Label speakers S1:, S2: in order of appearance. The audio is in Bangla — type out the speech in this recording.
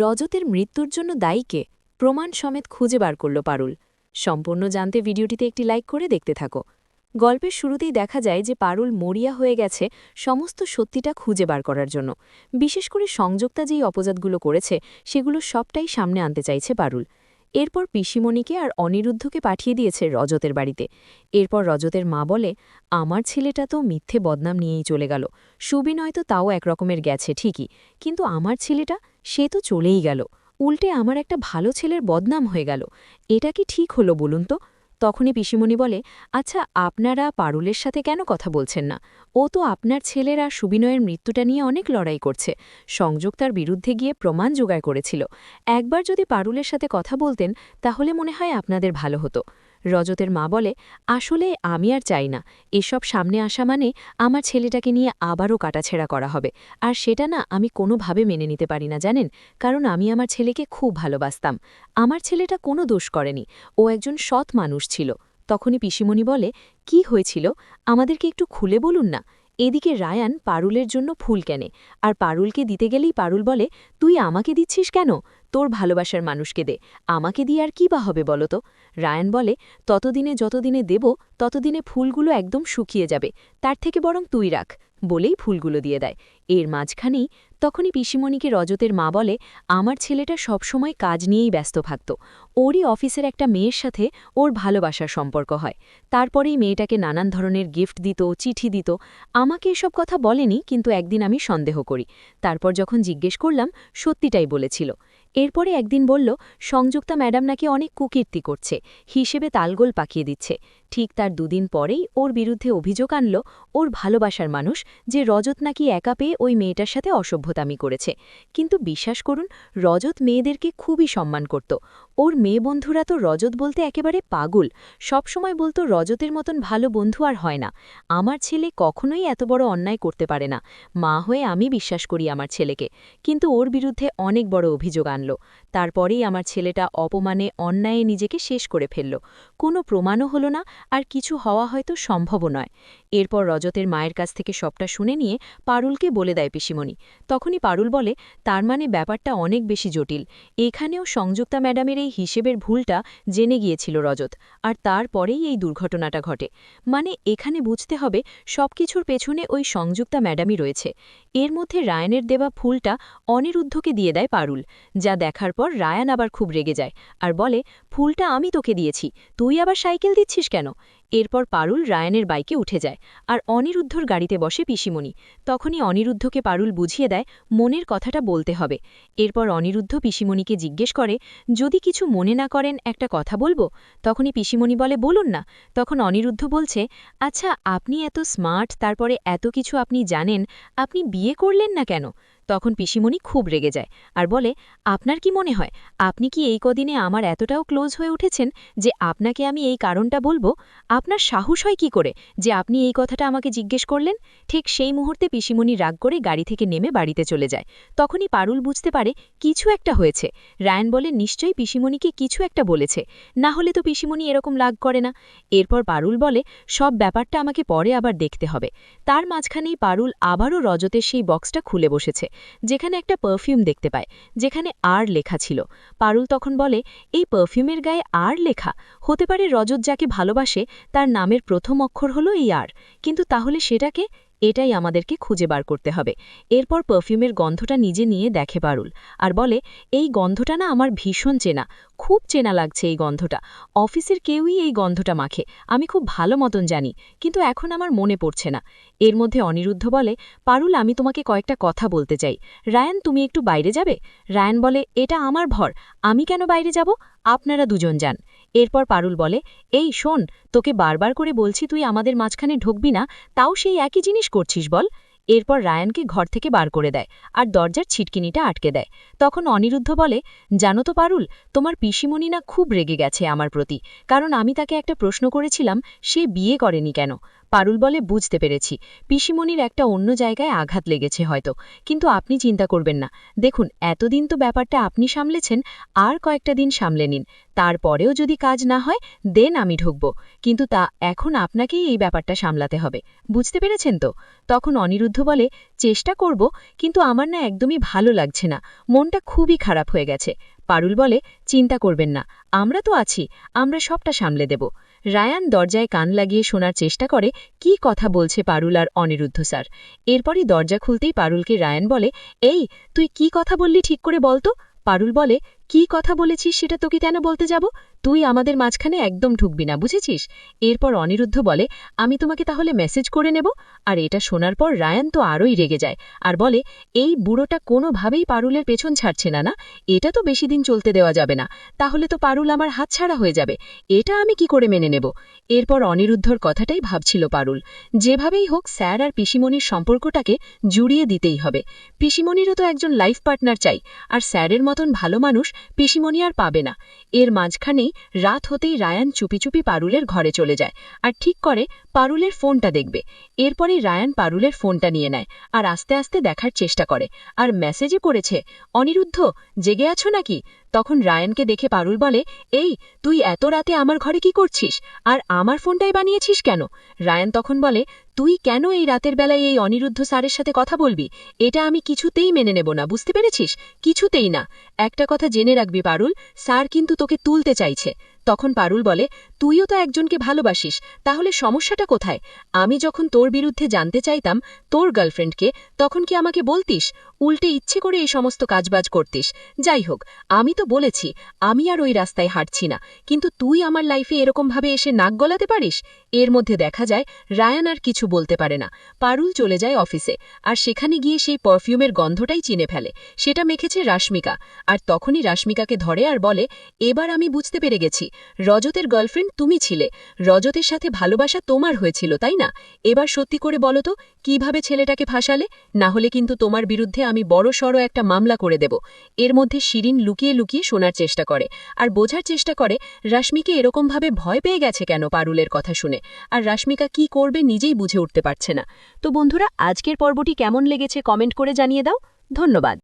S1: রজতের মৃত্যুর জন্য দায়ীকে প্রমাণ সমেত খুঁজে বার করল পারুল। সম্পূর্ণ জানতে ভিডিওটিতে একটি লাইক করে দেখতে থাকো। গল্পের শুরুতেই দেখা যায় যে পারুল মরিয়া হয়ে গেছে সমস্ত সত্যিটা খুঁজে বার করার জন্য। বিশেষ করে সংযোক্তা যেই অপজাতগুলো করেছে, সেগুলো সবটাই সামনে আনতে চাইছে পারুল। এরপর পিসিমণিকে আর অনিরুদ্ধকে পাঠিয়ে দিয়েছে রজতের বাড়িতে। এরপর রজতের মা বলে, আমার ছেলেটা তো মিথ্যে বদনাম নিয়েই চলে গেল। সুবিনয় তো তাও একরকমের গেছে, ঠিকই। কিন্তু আমার ছেলেটা, সে তো চলেই গেল। উল্টে আমার একটা ভালো ছেলের বদনাম হয়ে গেল। এটা কি ঠিক হলো বলুন তো? তখনই পিসিমণি বলে আচ্ছা আপনারা পারুলের সাথে কেন কথা বলছেন না? ও তো আপনার ছেলেরা সুবিনয়ের মৃত্যুটা নিয়ে অনেক লড়াই করছে। সংযোগ তার বিরুদ্ধে গিয়ে প্রমাণ জোগাড় করেছিল। একবার যদি পারুলের সাথে কথা বলতেন, তাহলে মনে হয় আপনাদের ভালো হতো। রজতের মা বলে, আসলে আমি আর চাই না। এসব সামনে আসা মানে আমার ছেলেটাকে নিয়ে আবারও কাটাছেড়া করা হবে। আর সেটা না আমি কোনোভাবে মেনে নিতে পারি না, জানেন? কারণ আমি আমার ছেলেকে খুব ভালোবাসতাম। আমার ছেলেটা কোনো দোষ করেনি। ও একজন সৎ মানুষ ছিল। তখনই পিসিমণি বলে, কি হয়েছিল? আমাদেরকে একটু খুলে বলুন না। এদিকে রায়ান পারুলের জন্য ফুল কেনে। আর পারুলকে দিতে গেলেই পারুল বলে, তুই আমাকে দিচ্ছিস কেন? তোর ভালোবাসার মানুষকে দে। আমাকে দিয়ে আর কি বা হবে বলতো রায়ান বলে, ততদিনে যতদিনে দেব, ততদিনে ফুলগুলো একদম শুকিয়ে যাবে। তার থেকে বরং তুই রাখ। বলেই ফুলগুলো দিয়ে দেয়। এর মাঝখানেই তখনই পিসিমণিকে রজতের মা বলে, আমার ছেলেটা সবসময় কাজ নিয়েই ব্যস্ত থাকত। ওরই অফিসের একটা মেয়ের সাথে ওর ভালোবাসার সম্পর্ক হয়। তারপরেই মেয়েটাকে নানান ধরনের গিফট দিত, চিঠি দিত। আমাকে এসব কথা বলেনি, কিন্তু একদিন আমি সন্দেহ করি। তারপর যখন জিজ্ঞেস করলাম, সত্যিটাই বলেছিল। এরপরে একদিন বলল, সংযুক্তা ম্যাডাম নাকি অনেক কুকীর্তি করছে, হিসেবে তালগোল পাকিয়ে দিচ্ছে। ঠিক তার দুদিন পরেই ওর বিরুদ্ধে অভিযোগ আনল ওর ভালোবাসার মানুষ যে রজত নাকি একা পেয়ে ওই মেয়েটার সাথে অসভ্যতামি করেছে। কিন্তু বিশ্বাস করুন, রজত মেয়েদেরকে খুবই সম্মান করত। ওর মেয়ে বন্ধুরা তো রজত বলতে একেবারে পাগল, সবসময় বলতো রজতের মতন ভালো বন্ধু আর হয় না। আমার ছেলে কখনোই এত বড় অন্যায় করতে পারে না। মা হয়ে আমি বিশ্বাস করি আমার ছেলেকে। কিন্তু ওর বিরুদ্ধে অনেক বড় অভিযোগ আনল। তারপরেই আমার ছেলেটা অপমানে, অন্যায়ে নিজেকে শেষ করে ফেলল। কোনো প্রমাণও হলো না, আর কিছু হওয়া হয়তো সম্ভবও নয়। এরপর রজতের মায়ের কাছ থেকে সবটা শুনে নিয়ে পারুলকে বলে দেয় পিসিমণি। তখনই পারুল বলে, তার মানে ব্যাপারটা অনেক বেশি জটিল। এখানেও সংযুক্তা ম্যাডামের এই হিসেবের ভুলটা জেনে গিয়েছিল রজত, আর তারপরেই এই দুর্ঘটনাটা ঘটে। মানে এখানে বুঝতে হবে সবকিছুর পেছনে ওই সংযুক্তা ম্যাডামই রয়েছে। এর মধ্যে রায়নের দেওয়া ফুলটা অনিরুদ্ধকে দিয়ে দেয় পারুল, যা দেখার পর রায়ান আবার খুব রেগে যায়, আর বলে ফুলটা আমি তোকে দিয়েছি, তুই আবার সাইকেল দিচ্ছিস কেন? এরপর পারুল রায়ানের বাইকে উঠে যায় আর অনিরুদ্ধর গাড়িতে বসে পিসিমণি। তখনই অনিরুদ্ধকে পারুল বুঝিয়ে দেয়, মনের কথাটা বলতে হবে। এরপর অনিরুদ্ধ পিসিমণিকে জিজ্ঞেস করে, যদি কিছু মনে না করেন, একটা কথা বলব? তখনই পিসিমণি বলে, বলুন না। তখন অনিরুদ্ধ বলছে আচ্ছা আপনি এত স্মার্ট, তারপরে এত কিছু আপনি জানেন, আপনি বিয়ে করলেন না কেন? তখন পিসিমণি খুব রেগে যায় আর বলে, আপনার কি মনে হয়, আপনি কি এই কদিনে আমার এতটাও ক্লোজ হয়ে উঠেছেন যে আপনাকে আমি এই কারণটা বলব? আপনার সাহস হয় কি করে যে আপনি এই কথাটা আমাকে জিজ্ঞেস করলেন? ঠিক সেই মুহূর্তে পিসিমণি রাগ করে গাড়ি থেকে নেমে বাড়িতে চলে যায়। তখনই পারুল বুঝতে পারে কিছু একটা হয়েছে। রায়ন বলে, নিশ্চয়ই পিসিমণিকে কিছু একটা বলেছে। না হলে তো পিসিমণি এরকম লাগ করে না। এরপর পারুল বলে, সব ব্যাপারটা আমাকে পরে আবার দেখতে হবে। তার মাঝখানেই পারুল আবারও রজতের সেই বক্সটা খুলে বসেছে। যেখানে একটা পারফিউম দেখতে পায়, যেখানে আর লেখা ছিল। পারুল তখন বলে, এই পারফিউমের গায়ে আর লেখা? হতে পারে রজত যাকে ভালোবাসে, তার নামের প্রথম অক্ষর হলো এই আর। কিন্তু তাহলে সেটাকে এটাই আমাদেরকে খুঁজে বার করতে হবে। এরপর পারফিউমের গন্ধটা নিজে নিয়ে দেখে পারুল আর বলে, এই গন্ধটা না আমার ভীষণ চেনা, খুব চেনা লাগছে এই গন্ধটা। অফিসের কেউই এই গন্ধটা মাখে, আমি খুব ভালো মতন জানি, কিন্তু এখন আমার মনে পড়ছে না। এর মধ্যে অনিরুদ্ধ বলে, পারুল, আমি তোমাকে কয়েকটা কথা বলতে চাই। রায়ান, তুমি একটু বাইরে যাবে? রায়ান বলে, এটা আমার ভর, আমি কেন বাইরে যাব? আপনারা দুজন যান। এরপর পারুল বলে, এই, শোন, তোকে বারবার করে বলছি তুই আমাদের মাঝখানে ঢুকবি না, তাও সেই একই জিনিস করছিস বল। এরপর রায়ানকে ঘর থেকে বার করে দেয় আর দরজার ছিটকিনিটা আটকে দেয়। তখন অনিরুদ্ধ বলে, জানো তো পারুল, তোমার পিসিমণি না খুব রেগে গেছে আমার প্রতি, কারণ আমি তাকে একটা প্রশ্ন করেছিলাম, সে বিয়ে করেনি কেন? পারুল বলে বুঝতে পেরেছি। পিসিমণির একটা অন্য জায়গায় আঘাত লেগেছে হয়তো। কিন্তু আপনি চিন্তা করবেন না। দেখুন, এতদিন তো ব্যাপারটা আপনি সামলেছেন, আর কয়েকটা দিন সামলে নিন। তারপরেও যদি কাজ না হয়, দেন আমি ঢুকব। কিন্তু তা, এখন আপনাকেই এই ব্যাপারটা সামলাতে হবে। বুঝতে পেরেছেন তো? তখন অনিরুদ্ধ বলে, চেষ্টা করব, কিন্তু আমার না একদমই ভালো লাগছে না। মনটা খুবই খারাপ হয়ে গেছে। পারুল বলে, চিন্তা করবেন না। আমরা তো আছি। আমরা সবটা সামলে দেব। রায়ান দরজায় কান লাগিয়ে শোনার চেষ্টা করে, কি কথা বলছে পারুল আর অনিরুদ্ধ স্যার? এরপরই দরজা খুলতেই পারুলকে রায়ান বলে, এই, তুই কি কথা বললি ঠিক করে বলতো? পারুল বলে, কি কথা বলেছিস সেটা তোকে কেন বলতে যাব? তুই আমাদের মাঝখানে একদম ঢুকবি না, বুঝেছিস? এরপর অনিরুদ্ধ বলে, আমি তোমাকে তাহলে মেসেজ করে নেব? আর এটা শোনার পর রায়ান তো আরোই রেগে যায় আর বলে, এই বুড়োটা কোনোভাবেই পারুলের পেছন ছাড়ছে না না? এটা তো বেশি দিন চলতে দেওয়া যাবে না। তাহলে তো পারুল আমার হাতছাড়া হয়ে যাবে। এটা আমি কি করে মেনে নেব? এরপর অনিরুদ্ধর কথাটাই ভাবছিল পারুল। যেভাবেই হোক, স্যার আর পিসিমণির সম্পর্কটাকে জুড়িয়ে দিতেই হবে। পিসিমণিরও তো একজন লাইফ পার্টনার চাই, আর স্যারের মতন ভালো মানুষ পিসিমণি আর পাবে না। এর মাঝখানেই রাত হতেই রায়ান চুপি চুপি পারুলের ঘরে চলে যায় আর ঠিক করে পারুলের ফোনটা দেখবে। এরপরই রায়ান পারুলের ফোনটা নিয়ে নেয় আর আস্তে আস্তে দেখার চেষ্টা করে। আর মেসেজে করেছে, অনিরুদ্ধ, জেগে আছো নাকি? তখন রায়ানকে দেখে পারুল বলে, এই, তুই এত রাতে আমার ঘরে কি করছিস? আর আমার ফোনটাই বানিয়েছিস কেন? রায়ান তখন বলে, তুই কেন এই রাতের বেলায় এই অনিরুদ্ধ স্যারের সাথে কথা বলবি? এটা আমি কিছুতেই মেনে নেব না, বুঝতে পেরেছিস? কিছুতেই না। একটা কথা জেনে রাখবি পারুল, স্যার কিন্তু তোকে তুলতে চাইছে। তখন পারুল বলে, তুইও তো একজনকে ভালোবাসিস, তাহলে সমস্যাটা কোথায়? আমি যখন তোর বিরুদ্ধে জানতে চাইতাম, তোর গার্লফ্রেন্ডকে, তখন কি আমাকে বলতিস, উল্টে ইচ্ছে করে এই সমস্ত কাজবাজ করতিস? যাই হোক, আমি তো বলেছি, আমি আর ওই রাস্তায় হাঁটছি না, কিন্তু তুই আমার লাইফে এরকমভাবে এসে নাক গলাতে পারিস? এর মধ্যে দেখা যায়, রায়ান আর কিছু বলতে পারে না। পারুল চলে যায় অফিসে, আর সেখানে গিয়ে সেই পারফিউমের গন্ধটাই চিনে ফেলে। সেটা মেখেছে রাশমিকা, আর তখনই রাশমিকাকে ধরে আর বলে, এবার আমি বুঝতে পেরে গেছি রজতের গার্লফ্রেন্ড তুমি ছিলে। রজতের সাথে ভালোবাসা তোমার হয়েছিল, তাই না? এবার সত্যি করে বলো তো, কীভাবে ছেলেটাকে ফাঁসালে? না হলে কিন্তু তোমার বিরুদ্ধে আমি বড় সড় একটা মামলা করে দেব। এর মধ্যে শিরিন লুকিয়ে লুকিয়ে শোনার চেষ্টা করে। আর বোঝার চেষ্টা করে, রাশ্মিকে এরকমভাবে ভয় পেয়ে গেছে কেন পারুলের কথা শুনে? আর রাশ্মিকা কি করবে নিজেই বুঝে উঠতে পারছে না। তো বন্ধুরা, আজকের পর্বটি কেমন লেগেছে কমেন্ট করে জানিয়ে দাও। ধন্যবাদ।